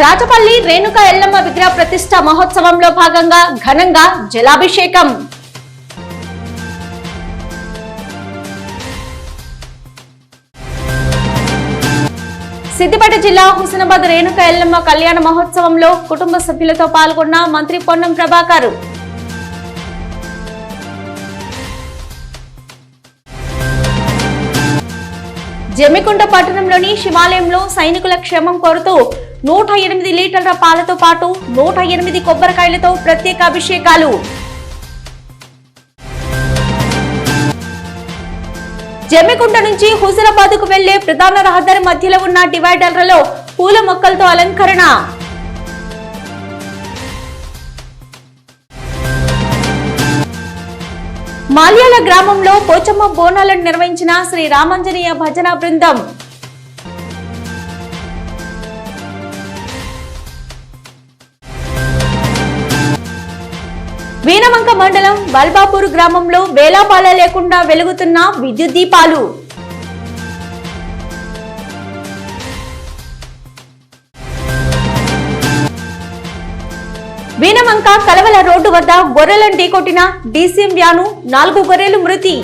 రాజపల్లి రేణుక ఎల్లమ్మ విగ్రహ ప్రతిష్ట మహోత్సవంలో భాగంగా ఘనంగా జలాభిషేకం. సిద్దిపేట జిల్లా హుస్నాబాద్ రేణుక ఎల్లమ్మ కళ్యాణ మహోత్సవంలో కుటుంబ సభ్యులతో పాల్గొన్న మంత్రి పొన్నం ప్రభాకర్. జమ్మికుంట పట్టణంలోని శివాలయంలో సైనికుల క్షేమం కోరుతూ నూట ఎనిమిది లీటర్ల పాలతో పాటు నూట ఎనిమిది కొబ్బరికాయలతో ప్రత్యేక అభిషేకాలు. జమ్మికుంట నుంచి హుజరాబాద్కు వెళ్ళే ప్రధాన రహదారి మధ్యలో ఉన్న డివైడర్లలో పూల మొక్కలతో అలంకరణ. మాల్యాల గ్రామంలో పోచమ్మ బోనాలను నిర్వహించిన శ్రీ రామాంజనేయ భజన బృందం. వీణమంక మండలం బల్బాపూర్ గ్రామంలో వేలాపాల లేకుండా వెలుగుతున్న విద్యుత్ దీపాలు. వీనవంక కలవల రోడ్డు వద్ద గొర్రెలను ఢీకొట్టిన డీసీఎం వ్యాను నాలుగు గొర్రెలు మృతి.